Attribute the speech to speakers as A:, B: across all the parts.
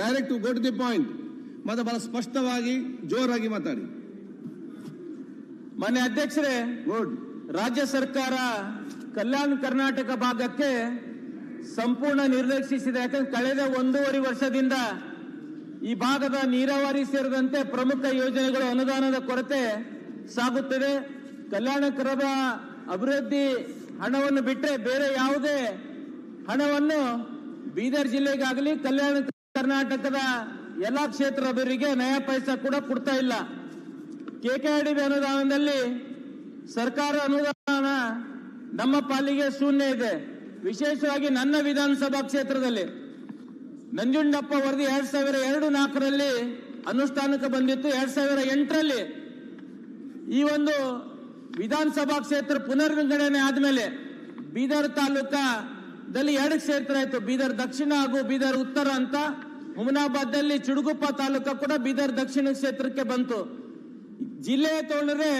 A: Direct go to the point ಮತ್ತೆ ಬಹಳ ಸ್ಪಷ್ಟವಾಗಿ ಜೋರಾಗಿ ಮಾತಾಡಿ.
B: ಮಾನ್ಯ ಅಧ್ಯಕ್ಷರೇ
A: ಗುಡ್
B: ರಾಜ್ಯ ಸರ್ಕಾರ ಕಲ್ಯಾಣ ಕರ್ನಾಟಕ ಭಾಗಕ್ಕೆ ಸಂಪೂರ್ಣ ನಿರ್ಲಕ್ಷಿಸಿದೆ. ಯಾಕಂದ್ರೆ ಕಳೆದ ಒಂದೂವರೆ ವರ್ಷದಿಂದ ಈ ಭಾಗದ ನೀರಾವರಿ ಸೇರಿದಂತೆ ಪ್ರಮುಖ ಯೋಜನೆಗಳು ಅನುದಾನದ ಕೊರತೆ ಸಾಗುತ್ತದೆ. ಕಲ್ಯಾಣಕರದ ಅಭಿವೃದ್ಧಿ ಹಣವನ್ನು ಬಿಟ್ಟರೆ ಬೇರೆ ಯಾವುದೇ ಹಣವನ್ನು ಬೀದರ್ ಜಿಲ್ಲೆಗಾಗಲಿ ಕಲ್ಯಾಣ ಕರ್ನಾಟಕದ ಎಲ್ಲಾ ಕ್ಷೇತ್ರದವರಿಗೆ ನಯ ಪೈಸಾ ಕೂಡ ಕೊಡ್ತಾ ಇಲ್ಲ. ಕೆಕೆಆರ್ಡಿ ಅನುದಾನದಲ್ಲಿ ಸರ್ಕಾರ ಅನುದಾನ ನಮ್ಮ ಪಾಲಿಗೆ ಶೂನ್ಯ ಇದೆ. ವಿಶೇಷವಾಗಿ ನನ್ನ ವಿಧಾನಸಭಾ ಕ್ಷೇತ್ರದಲ್ಲಿ ನಂಜುಂಡಪ್ಪ ವರದಿ ಎರಡ್ ಸಾವಿರ ಎರಡು ನಾಲ್ಕರಲ್ಲಿ ಅನುಷ್ಠಾನಕ್ಕೆ ಬಂದಿತ್ತು. ಎರಡ್ ಸಾವಿರ ಎಂಟರಲ್ಲಿ ಈ ಒಂದು ವಿಧಾನಸಭಾ ಕ್ಷೇತ್ರ ಪುನರ್ವಿಂಗಡಣೆ ಆದಮೇಲೆ ಬೀದರ್ ತಾಲೂಕದಲ್ಲಿ ಎರಡು ಕ್ಷೇತ್ರ ಆಯ್ತು ಬೀದರ್ ದಕ್ಷಿಣ ಹಾಗೂ ಬೀದರ್ ಉತ್ತರ ಅಂತ. ಹುಮನಾಬಾದ್ದಲ್ಲಿ ಚುಡುಗುಪ್ಪ ತಾಲೂಕ ಕೂಡ ಬೀದರ್ ದಕ್ಷಿಣ ಕ್ಷೇತ್ರಕ್ಕೆ ಬಂತು. ಜಿಲ್ಲೆ ತಗೊಂಡ್ರೆ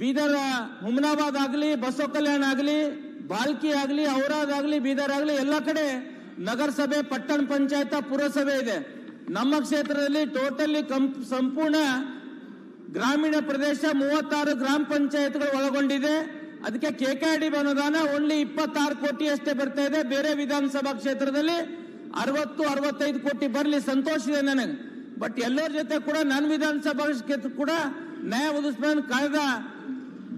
B: ಬೀದರ್ ಹುಮನಾಬಾದ್ ಆಗಲಿ, ಬಸವ ಕಲ್ಯಾಣ ಆಗಲಿ ಬಾಲ್ಕಿ ಆಗಲಿ, ಔರಾದ್ ಆಗಲಿ, ಬೀದರ್ ಆಗಲಿ, ಎಲ್ಲ ಕಡೆ ನಗರಸಭೆ, ಪಟ್ಟಣ ಪಂಚಾಯತ, ಪುರಸಭೆ ಇದೆ. ನಮ್ಮ ಕ್ಷೇತ್ರದಲ್ಲಿ ಟೋಟಲಿ ಸಂಪೂರ್ಣ ಗ್ರಾಮೀಣ ಪ್ರದೇಶ, ಮೂವತ್ತಾರು ಗ್ರಾಮ ಪಂಚಾಯತ್ಗಳು ಒಳಗೊಂಡಿದೆ. ಅದಕ್ಕೆ ಕೆಕೆಡಿ ಅನುದಾನ ಓನ್ಲಿ ಇಪ್ಪತ್ತಾರು ಕೋಟಿ ಅಷ್ಟೇ ಬರ್ತಾ ಇದೆ. ಬೇರೆ ವಿಧಾನಸಭಾ ಕ್ಷೇತ್ರದಲ್ಲಿ ಅರವತ್ತು, ಅರವತ್ತೈದು ಕೋಟಿ ಬರಲಿ, ಸಂತೋಷ ಇದೆ ನನಗೆ. ಬಟ್ ಎಲ್ಲರ ಜೊತೆ ಕೂಡ ನನ್ನ ವಿಧಾನಸಭಾ ಕ್ಷೇತ್ರ ಕೂಡ ನ್ಯಾಯ ಒದಗಿಸ್ಬೇಕು ಕಳೆದ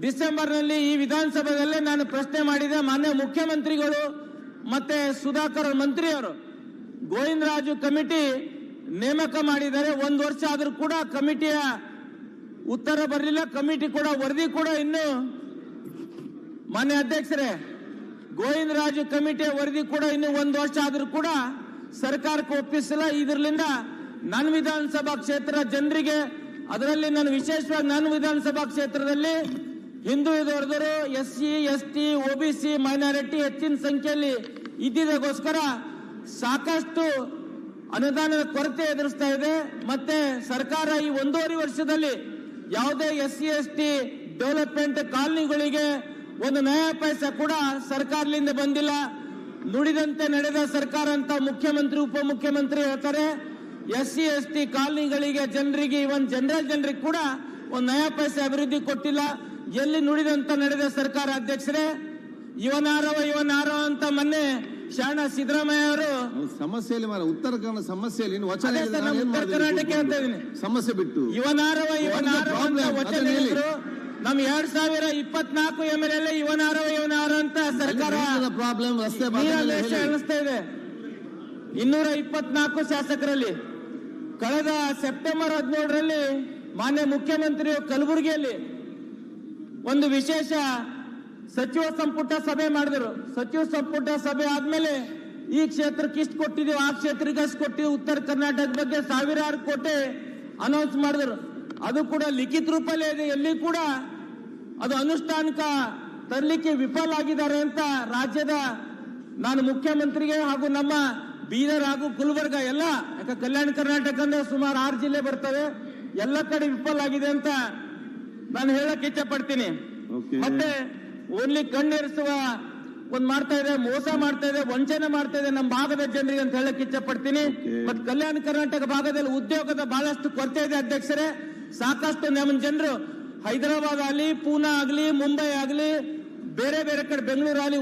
B: ಡಿಸೆಂಬರ್ನಲ್ಲಿ ಈ ವಿಧಾನಸಭೆಯಲ್ಲೇ ನಾನು ಪ್ರಶ್ನೆ ಮಾಡಿದೆ. ಮಾನ್ಯ ಮುಖ್ಯಮಂತ್ರಿಗಳು ಮತ್ತೆ ಸುಧಾಕರ್ ಮಂತ್ರಿಯವರು, ಗೋವಿಂದರಾಜು ಕಮಿಟಿ ನೇಮಕ ಮಾಡಿದ್ದಾರೆ. ಒಂದು ವರ್ಷ ಆದರೂ ಕೂಡ ಕಮಿಟಿಯ ಉತ್ತರ ಬರಲಿಲ್ಲ. ಕಮಿಟಿ ಕೂಡ ವರದಿ ಕೂಡ ಇನ್ನು ಮಾನ್ಯ ಅಧ್ಯಕ್ಷರೇ ಗೋವಿಂದರಾಜು ಕಮಿಟಿ ವರದಿ ಕೂಡ ಇನ್ನು ಒಂದು ವರ್ಷ ಆದರೂ ಕೂಡ ಸರ್ಕಾರಕ್ಕೆ ಒಪ್ಪಿಸಿಲ್ಲ. ಇದರಿಂದ ನನ್ನ ವಿಧಾನಸಭಾ ಕ್ಷೇತ್ರ ಜನರಿಗೆ, ಅದರಲ್ಲಿ ನಾನು ವಿಶೇಷವಾಗಿ ನನ್ನ ವಿಧಾನಸಭಾ ಕ್ಷೇತ್ರದಲ್ಲಿ ಹಿಂದುಳಿದವರದರು S C S T OBC minority ಹೆಚ್ಚಿನ ಸಂಖ್ಯೆಯಲ್ಲಿ ಇದ್ದಿದ್ದಕ್ಕೋಸ್ಕರ ಸಾಕಷ್ಟು ಅನುದಾನದ ಕೊರತೆ ಎದುರಿಸ್ತಾ ಇದೆ. ಮತ್ತೆ ಸರ್ಕಾರ ಈ ಒಂದೂವರೆ ವರ್ಷದಲ್ಲಿ ಯಾವುದೇ S C S T development ಕಾಲನಿಗಳಿಗೆ ಒಂದು ನಯಾ ಪೈಸ ಕೂಡ ಸರ್ಕಾರದಿಂದ ಬಂದಿಲ್ಲ. ನುಡಿದಂತೆ ನಡೆದ ಸರ್ಕಾರ ಅಂತ ಮುಖ್ಯಮಂತ್ರಿ ಉಪಮುಖ್ಯಮಂತ್ರಿ ಹೇಳ್ತಾರೆ. ಎಸ್ ಸಿ ಎಸ್ ಟಿ ಕಾಲನಿಗಳಿಗೆ ಜನರಿಗೆ ಇವನ್ ಜನರಲ್ ಜನರಿಗೆ ಕೂಡ ಒಂದು ನಯಾ ಪೈಸ ಅಭಿವೃದ್ಧಿ ಕೊಟ್ಟಿಲ್ಲ. ಎಲ್ಲಿ ನುಡಿದಂತ ನಡೆದ ಸರ್ಕಾರ ಅಧ್ಯಕ್ಷರೇ? ಇವನಾರವ ಇವನಾರವ ಅಂತ ಮೊನ್ನೆ ಶಾಣ ಸಿದ್ದರಾಮಯ್ಯ ಅವರು
A: ಸಮಸ್ಯೆಯಲ್ಲಿ ಉತ್ತರ ಕನ್ನಡ ಸಮಸ್ಯೆಯಲ್ಲಿ
B: ಉತ್ತರ ಕರ್ನಾಟಕ ಅಂತ?
A: ಸಮಸ್ಯೆ ಬಿಟ್ಟು.
B: ಇವನಾರವ ಇವನಾರವ ಅಂತ ವಚನ
A: ಹೇಳಿ.
B: ಹೇಳಿದ್ರು. ನಮ್ ಎರಡ್ ಸಾವಿರ ಇಪ್ಪತ್ನಾಲ್ಕು ಎಂ ಎಲ್ ಎಲ್ ಇವನಾರವ ಇವನಾರ ಅಂತ ಸರ್ಕಾರ
A: ಪ್ರಾಬ್ಲಮ್ ರಸ್ತೆ
B: ಎಣಿಸ್ತಾ ಇದೆ? ಇನ್ನೂರ ಇಪ್ಪತ್ನಾಲ್ಕು ಶಾಸಕರಲ್ಲಿ. ಕಳೆದ ಸೆಪ್ಟೆಂಬರ್ ಹದಿನೇಳರಲ್ಲಿ ಮಾನ್ಯ ಮುಖ್ಯಮಂತ್ರಿ ಕಲಬುರಗಿಯಲ್ಲಿ ಒಂದು ವಿಶೇಷ ಸಚಿವ ಸಂಪುಟ ಸಭೆ ಮಾಡಿದ್ರು. ಸಚಿವ ಸಂಪುಟ ಸಭೆ ಆದ್ಮೇಲೆ ಈ ಕ್ಷೇತ್ರಕ್ಕೆ ಇಷ್ಟು ಕೊಟ್ಟಿದ್ದೀವಿ ಆ ಕ್ಷೇತ್ರಕ್ಕೆ ಅಷ್ಟು ಕೊಟ್ಟಿದ್ದೀವಿ. ಉತ್ತರ ಕರ್ನಾಟಕ ಬಗ್ಗೆ ಸಾವಿರಾರು ಕೋಟೆ ಅನೌನ್ಸ್ ಮಾಡಿದ್ರು. ಅದು ಕೂಡ ಲಿಖಿತ ರೂಪಲ್ಲೇ ಇದೆ. ಎಲ್ಲಿ ಕೂಡ ಅದು ಅನುಷ್ಠಾನಕ ತರಲಿಕ್ಕೆ ವಿಫಲ ಆಗಿದ್ದಾರೆ ಅಂತ ರಾಜ್ಯದ ನಾನು ಮುಖ್ಯಮಂತ್ರಿಗೆ ಹಾಗೂ ನಮ್ಮ ಬೀದರ್ ಹಾಗೂ ಗುಲ್ಬರ್ಗ ಎಲ್ಲ ಯಾಕೆ ಕಲ್ಯಾಣ ಕರ್ನಾಟಕ ಅಂದ್ರೆ ಸುಮಾರು ಆರು ಜಿಲ್ಲೆ ಬರ್ತವೆ ಎಲ್ಲ ಕಡೆ ವಿಫಲ ಆಗಿದೆ ಅಂತ ನಾನು ಹೇಳಕ್ ಇಚ್ಛೆ ಪಡ್ತೀನಿ. ಮತ್ತೆ ಓನ್ಲಿ ಕಣ್ಣೇರಿಸುವ ಒಂದ್ ಮಾಡ್ತಾ ಇದೆ ಮೋಸ ಮಾಡ್ತಾ ಇದೆ ವಂಚನೆ ಮಾಡ್ತಾ ಇದೆ ನಮ್ಮ ಭಾಗದ ಜನರಿಗೆ ಅಂತ ಹೇಳಕ್ ಇಚ್ಛೆ ಪಡ್ತೀನಿ. ಮತ್ತೆ ಕಲ್ಯಾಣ ಕರ್ನಾಟಕ ಭಾಗದಲ್ಲಿ ಉದ್ಯೋಗದ ಬಹಳಷ್ಟು ಕೊರತೆ ಇದೆ ಅಧ್ಯಕ್ಷರೇ. ಸಾಕಷ್ಟು ನಮ್ಮ ಜನರು ಹೈದರಾಬಾದ್ ಆಗಲಿ ಪೂನಾ ಆಗಲಿ ಮುಂಬೈ ಆಗಲಿ ಬೇರೆ ಬೇರೆ ಕಡೆ ಬೆಂಗಳೂರು ಆಗಲಿ